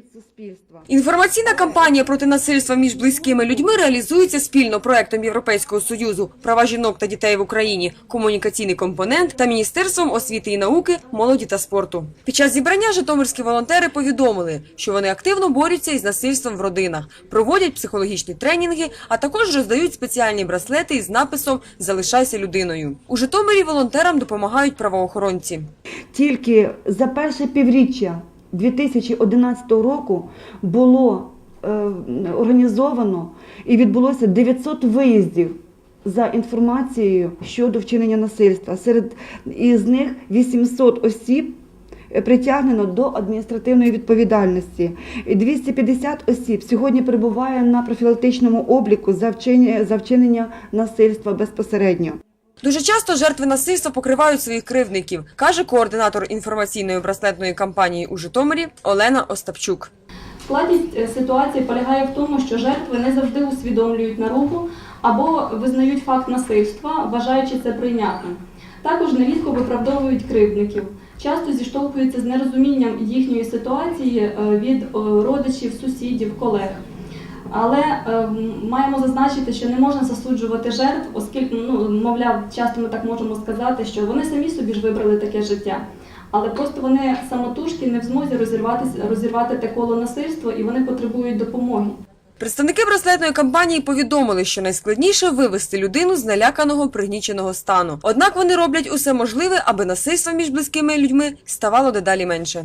від суспільства. Інформаційна кампанія проти насильства між близькими людьми реалізується спільно проектом Європейського союзу права жінок та дітей в Україні, комунікаційний компонент та Міністерством освіти і науки, молоді та спорту. Під час зібрання житомирські волонтери повідомили, що вони активно борються із насильством в родинах, проводять психологічні тренінги, а також роздають спеціальні браслети із написом Залишайся людиною. У Житомирі волонтерам допомагають правоохоронці. Тільки за перше півріччя 2011 року було е, організовано і відбулося 900 виїздів за інформацією щодо вчинення насильства. Серед із них 800 осіб. е, Притягнено до адміністративної відповідальності. І 250 осіб сьогодні перебуває на профілактичному обліку за вчинення насильства безпосередньо. Дуже часто жертви насильства покривають своїх кривдників, каже координатор інформаційної браслетної кампанії у Житомирі Олена Остапчук. Складність е, ситуації полягає в тому, що жертви не завжди усвідомлюють наругу або визнають факт насильства, вважаючи це прийнятним. Також нерідко виправдовують кривдників. Часто зіштовхуються з нерозумінням їхньої ситуації е, від е, родичів, сусідів, колег. Але е, маємо зазначити, що не можна засуджувати жертв, оскільки, ну, мовляв, часто ми так можемо сказати, що вони самі собі ж вибрали таке життя. Але просто вони самотужки не в змозі розірватися, розірвати те коло насильства і вони потребують допомоги. Представники браслетної кампанії повідомили, що найскладніше вивести людину з наляканого пригніченого стану. Однак вони роблять усе можливе, аби насильство між близькими людьми ставало дедалі менше.